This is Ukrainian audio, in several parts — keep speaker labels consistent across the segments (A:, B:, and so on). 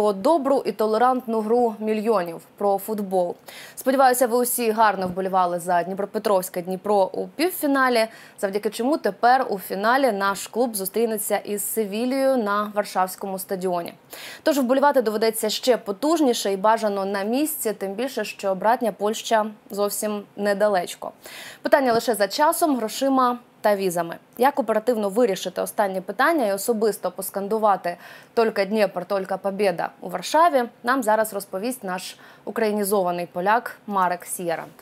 A: про добру і толерантну гру мільйонів про футбол. Сподіваюся, ви усі гарно вболівали за Дніпропетровське Дніпро у півфіналі, завдяки чому тепер у фіналі наш клуб зустрінеться із Севілією на Варшавському стадіоні. Тож вболівати доведеться ще потужніше і бажано на місці, тим більше, що братня Польща зовсім недалечко. Питання лише за часом, грошима та візами. Як оперативно вирішити останнє питання і особисто поскандувати «Тільки Дніпр, тільки Побєда» у Варшаві, нам зараз розповість наш українізований поляк Марек Сієрант.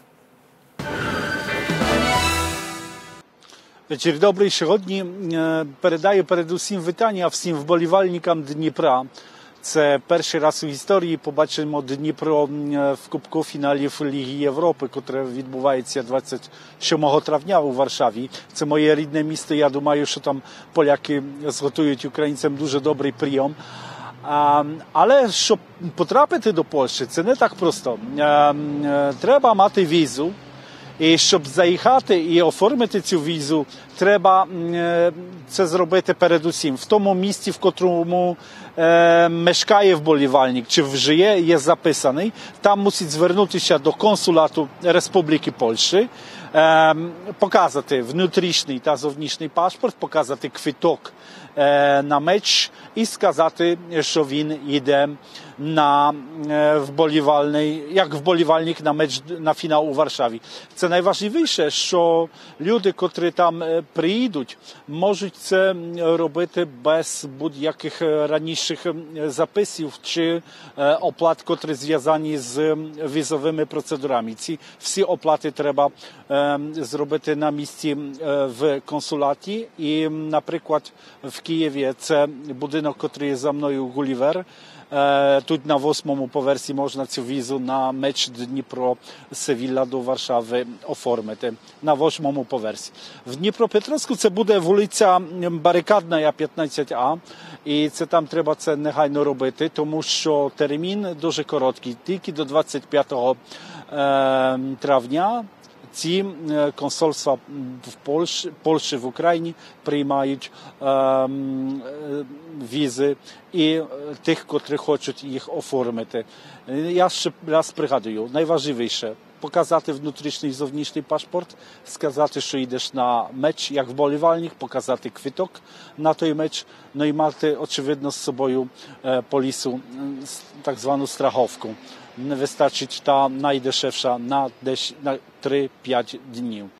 B: Вечір добрий. Сьогодні е, передаю передусім вітання всім вболівальникам Дніпра. Це перший раз у історії побачимо Дніпро в Кубку фіналів Ліги Європи, котре відбувається 27 травня у Варшаві. Це моє рідне місто. Я думаю, що там поляки зготують українцям дуже добрий прийом. Але щоб потрапити до Польщі, це не так просто. Е, е, Треба мати візу. І щоб заїхати і оформити цю візу, треба м, е, це зробити передусім в тому місці, в котрому е, мешкає вболівальник, чи вжиє, є записаний. Там мусить звернутися до консулату Республіки Польщі, е, показати внутрішній та зовнішній паспорт, показати квиток е, на меч і сказати, що він йде на е, вболівальний, як вболівальник на меч на фінал у Варшаві. Це найважливіше, що люди, котрі там е, приїдуть, можуть це робити без будь-яких е, раніших записів чи е, оплат, котрі зв'язані з візовими процедурами. Ці всі оплати треба е, зробити на місці е, в консулаті. І, наприклад, в Києві це будинок, котрий за мною Гулівер. Тут на восьмому поверсі можна цю візу на меч Дніпро Севілля до Варшави оформити на восьмому поверсі. В Дніпропетровську це буде вулиця Барикадна 15А, і це там треба це негайно робити, тому що термін дуже короткий, тільки до 25 е, травня. Ці е, консульства в Польщі, Польщі в Україні приймають ем, е, візи і е, тих, котрі хочуть їх оформити. Е, Я ще раз пригадую, найважливіше показати внутрішній і зовнішній паспорт, сказати, що йдеш на меч як вболівальник, показати квиток на той меч, no i мати, очевидно, з собою е, полісу, м, с- так звану страховку. Не вистачить та найдешевша на, десь, на 3-5 днів.